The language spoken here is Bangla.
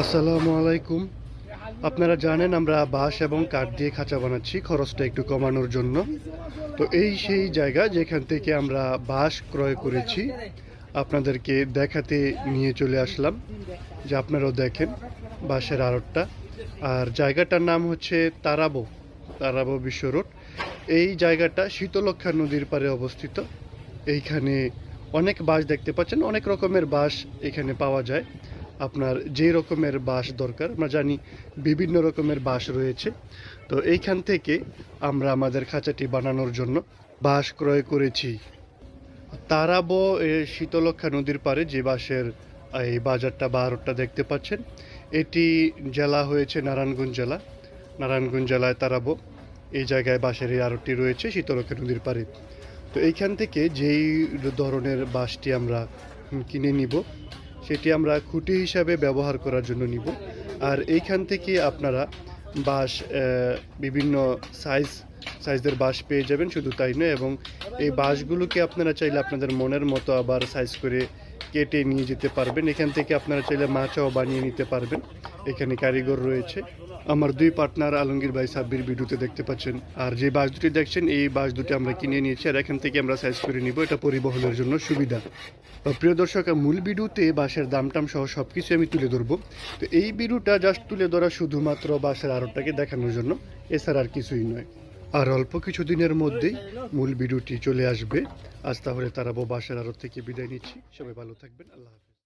আসসালামু আলাইকুম। আপনারা জানেন আমরা বাঁশ এবং কাঠ দিয়ে খাঁচা বানাচ্ছি, খরচটা একটু কমানোর জন্য। তো এই সেই জায়গা যেখান থেকে আমরা বাঁশ ক্রয় করেছি, আপনাদেরকে দেখাতে নিয়ে চলে আসলাম, যে আপনারাও দেখেন বাঁশের আড়তটা। আর জায়গাটার নাম হচ্ছে তারাবো তারাবো বিশ্ব রোড। এই জায়গাটা শীতলক্ষা নদীর পারে অবস্থিত। এইখানে অনেক বাঁশ দেখতে পাচ্ছেন, অনেক রকমের বাঁশ এখানে পাওয়া যায়। আপনার যে রকমের বাঁশ দরকার, আমরা জানি বিভিন্ন রকমের বাঁশ রয়েছে। তো এইখান থেকে আমরা আমাদের খাঁচাটি বানানোর জন্য বাঁশ ক্রয় করেছি। তারাবো শীতলক্ষা নদীর পাড়ে যে বাঁশের এই বাজারটা বা দেখতে পাচ্ছেন, এটি জেলা হয়েছে নারায়ণগঞ্জ জেলা। নারায়ণগঞ্জ জেলায় তারাবো, এই জায়গায় বাঁশের এই আড়তটি রয়েছে শীতলক্ষা নদীর পারে তো এইখান থেকে যেই ধরনের বাঁশটি আমরা কিনে নিব সেটি আমরা খুঁটি হিসাবে ব্যবহার করার জন্য নিব। আর এইখান থেকে আপনারা বাঁশ বিভিন্ন সাইজ, সাইজের বাঁশ পেয়ে যাবেন, শুধু তাই নয়, এবং এই বাঁশগুলোকে আপনারা চাইলে আপনাদের মনের মতো আবার সাইজ করে কেটে নিয়ে যেতে পারবেন। এখান থেকে আপনারা চাইলে মাচাও বানিয়ে নিতে পারবেন। এখানে কারিগর রয়েছে। আমার দুই পার্টনার আলমগীর ভাই সাব্বির ভিডিওতে দেখতে পাচ্ছেন। আর যে বাস দুটি দেখছেন, এই বাস দুটি আমরা কিনে নিয়েছি আর এখান থেকে আমরা সাইজ করে নিব। এটা পরিবহনের জন্য সুবিধা। প্রিয় দর্শক মূল ভিডিওতে বাসের দাম টাম সহ সব কিছু আমি তুলে ধরবো। তো এই ভিডিওটা জাস্ট তুলে ধরা শুধুমাত্র বাসের আরোটাকে দেখানোর জন্য। এছাড়া আর কিছুই নয়। আর অল্প কিছু দিনের মধ্যেই মূল ভিডিওটি চলে আসবে। আজ তাহলে তারা বাসার আরত থেকে বিদায় নিচ্ছি। সবাই ভালো থাকবেন। আল্লাহ